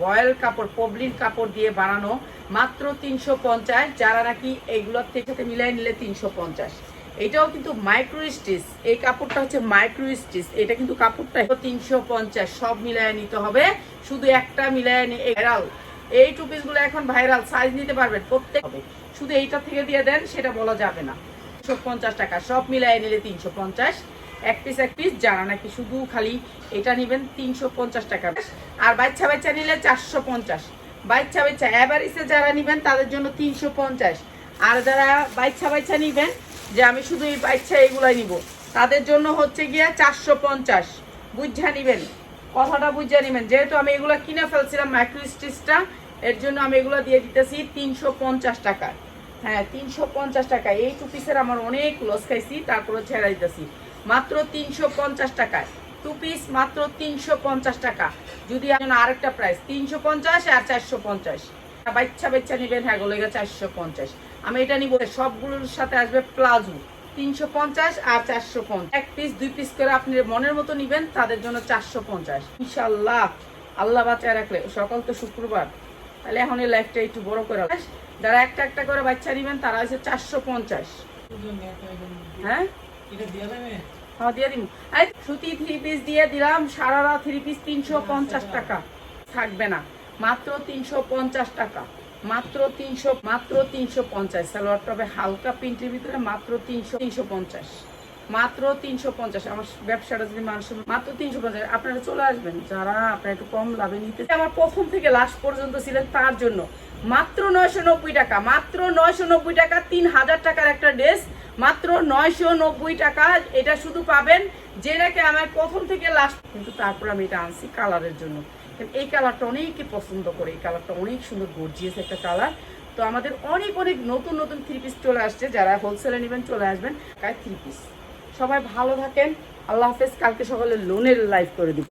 ভয়েল কাপড় পবলিন কাপড় দিয়ে বানানো মাত্র তিনশো পঞ্চাশ যারা নাকি এইগুলোর থেকে মিলাই নিলে তিনশো পঞ্চাশ। এটাও কিন্তু মাইক্রো স্টিচ এই কাপড়টা হচ্ছে মাইক্রো স্টিচ এটা কিন্তু কাপড়টা তিনশো পঞ্চাশ সব মিলায় নিতে হবে শুধু একটা মিলায় নিয়ে ভাইরাল এই টু পিসগুলো এখন ভাইরাল সাইজ নিতে পারবেন প্রত্যেক হবে। শুধু এইটা থেকে দিয়ে দেন সেটা বলা যাবে না। তিনশো পঞ্চাশ টাকা সব মিলায় নিলে তিনশো পঞ্চাশ। এক পিস এক পিস যারা নাকি শুধু খালি এটা নেবেন তিনশো পঞ্চাশ টাকা। আর বাচ্চা বাচ্চা নিলে চারশো পঞ্চাশ। বাচ্চা বাচ্চা অ্যাভারেজে যারা নেবেন, তাদের জন্য তিনশো পঞ্চাশ। আর যারা বাচ্চা বাচ্চা নিবেন, যে আমি শুধু এই বাচ্চা এগুলাই নিব, তাদের জন্য হচ্ছে গিয়ে চারশো পঞ্চাশ। বুঝা নিবেন, কথাটা বুঝা নিবেন। যেহেতু আমি এগুলো কিনে ফেলছিলাম মাইক্রো স্টিচটা এর জন্য আমি এগুলো দিয়ে দিতেছি তিনশো পঞ্চাশ টাকা। হ্যাঁ তিনশো পঞ্চাশ টাকা। এই টু পিসের আমার অনেক লস খাইছি তারপরে ছেড়ে দিতেছি। মাত্র তিনশো পঞ্চাশ টাকায়। টু পিস মাত্র তিনশো পঞ্চাশ টাকা। যদি আপনার আরেকটা প্রাইস তিনশো পঞ্চাশ আর চারশো পঞ্চাশ। বাচ্চা বাচ্চা নেবেন হ্যাঁ গোলে চারশো পঞ্চাশ। আমি এটা নিব সবগুলোর সাথে আসবে প্লাজো। তিনশো পঞ্চাশ আর চারশো পঞ্চাশ। এক পিস দুই পিস করে আপনি মনের মতো নিবেন তাদের জন্য চারশো পঞ্চাশ। ইনশাল্লাহ আল্লাহ বাচ্চা রাখলে। সকাল তো শুক্রবার। তাহলে এখন এই লাইফটা একটু বড় করে যারা একটা একটা করে বাচ্চা নিবেন তারা হচ্ছে চারশো পঞ্চাশ। হ্যাঁ? হ্যাঁ হালকা প্রিন্টের ভিতরে মাত্র তিনশো পঞ্চাশ। আমার ব্যবসাটা যদি মাত্র তিনশো আপনারা চলে আসবেন। যারা আপনারা একটু কম লাভে নিতে আমার প্রথম থেকে লাস্ট পর্যন্ত ছিলেন তার জন্য। মাত্র নয়শো নব্বই টাকা, মাত্র নয়শো নব্বই টাকা, তিন হাজার টাকার একটা ড্রেস, মাত্র নয়শো নব্বই টাকা। এটা শুধু পাবেন যেটাকে আমার প্রথম থেকে লাস্ট কিন্তু তারপর আমি এটা আনছি কালারের জন্য। এই কালারটা অনেকে পছন্দ করে, এই কালারটা অনেক সুন্দর গর্জিয়াস একটা কালার। তো আমাদের অনেক অনেক নতুন নতুন থ্রি পিস চলে আসছে, যারা হোলসেলে নেবেন চলে আসবেন থ্রি পিস সবাই ভালো থাকেন, আল্লাহ হাফেজ, কালকে সকালে লোনের লাইভ করে দিব।